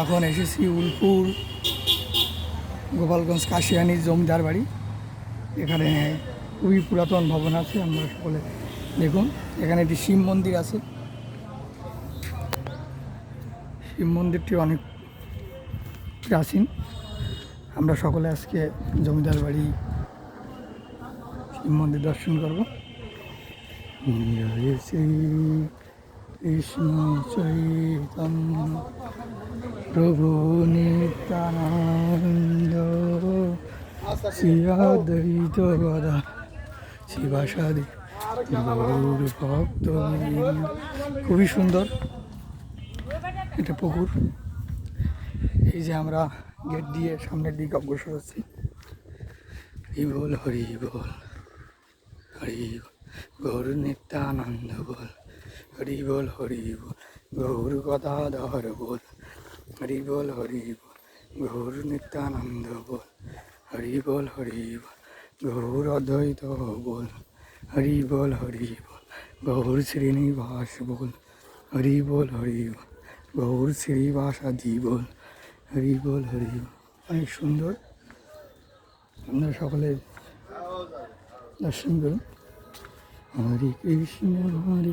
এখন এসেছি উলপুর, গোপালগঞ্জ, কাশিয়ানির জমিদার বাড়ি। এখানে খুবই পুরাতন ভবন আছে, আমরা সকলে দেখুন। এখানে একটি শিব মন্দির আছে। শিব মন্দিরটি অনেক প্রাচীন। আমরা সকলে আজকে জমিদার বাড়ি শিব মন্দির দর্শন করব। শ্রী কৃষ্ণ চৈতন্য প্রভু নিত্যানন্দ শ্রীয়াদ্বৈত গদা শিবাসাদি গৌর ভক্ত খুবই সুন্দর এটা পুকুর। এই যে আমরা গেট দিয়ে সামনের দিকে অগ্রসর হচ্ছি। হরি বল হরি বল হরি বল। গৌর নিত্যানন্দ বল। হরি বল হরি বল গৌর গদাধর বল হরি বল হরি বল গৌর নিত্যানন্দ বল হরি বল হরি বল গৌর অদ্বৈত বল হরি বল হরি বল গৌর শ্রীনিবাস বল হরি বল হরি বল গৌর শ্রীবাসাদি বল হরি বল হরি বল অনেক সুন্দর আমরা সকলে দর্শন করুন হরে কৃষ্ণ হরে